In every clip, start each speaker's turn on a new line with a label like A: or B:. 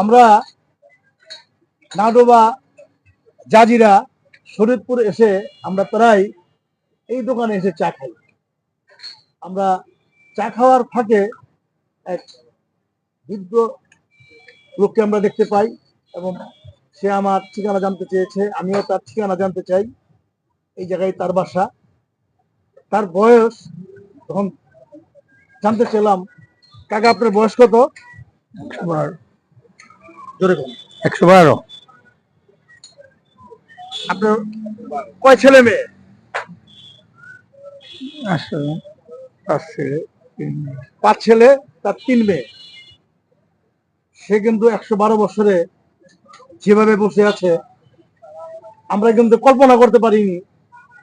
A: আমরা নাডোবা জাজিরা, শরীয়তপুর এসে আমরা প্রায় এই দোকানে এসে চা খাই। আমরা চা খাওয়ার ফাঁকে এক বৃদ্ধ লোককে আমরা দেখতে পাই এবং সে আমার ঠিকানা জানতে চেয়েছে, আমিও তার ঠিকানা জানতে চাই। এই জায়গায় তার বাসা। তার বয়স তখন জানতে চাইলাম, কাকা আপনার বয়স কত? জোরে বলুন।
B: একশো বারো।
A: আপনার কয় ছেলে মেয়ে?
B: আসলে আসছে
A: পাঁচ ছেলে তার তিন মেয়ে। সে কিন্তু একশো বারো বছরে যেভাবে বসে আছে আমরা কিন্তু কল্পনা করতে পারিনি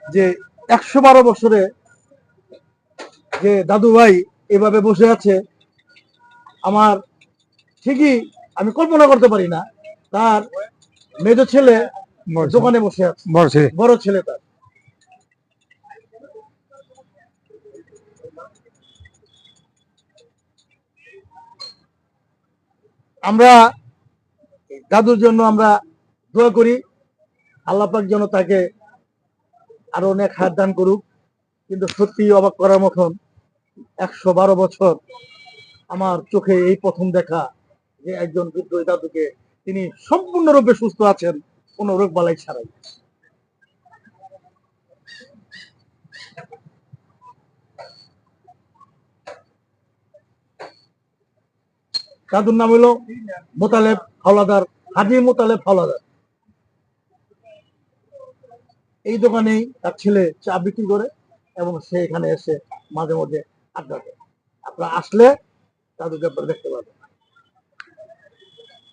A: যে একশো বারো বছরে যে দাদু ভাই এভাবে বসে আছে আমার ঠিকই আমি কল্পনা করতে পারি না। তার মেজ ছেলে দোকানে বসে আছে।
B: বড় ছেলে।
A: বড় ছেলে তার। আমরা দাদুর জন্য আমরা দোয়া করি। আল্লাহ পাক যেন তাকে আরও অনেক হাত দান করুক। কিন্তু সত্যি অবাক করার মতন একশো বারো বছর আমার চোখে এই প্রথম দেখা যে একজন বৃদ্ধ দাদুকে, তিনি সম্পূর্ণরূপে সুস্থ আছেন, কোনো রোগ বালাই ছাড়াই। দাদুর নাম হলো মোতালেব হাওলাদার, হাজি মোতালেব হাওলাদার। এই দোকানেই তার ছেলে চা বিক্রি করে এবং সে এখানে এসে মাঝে মধ্যে আড্ডা দেয়। আপনারা আসলে দাদুকে দেখতে পাবেন।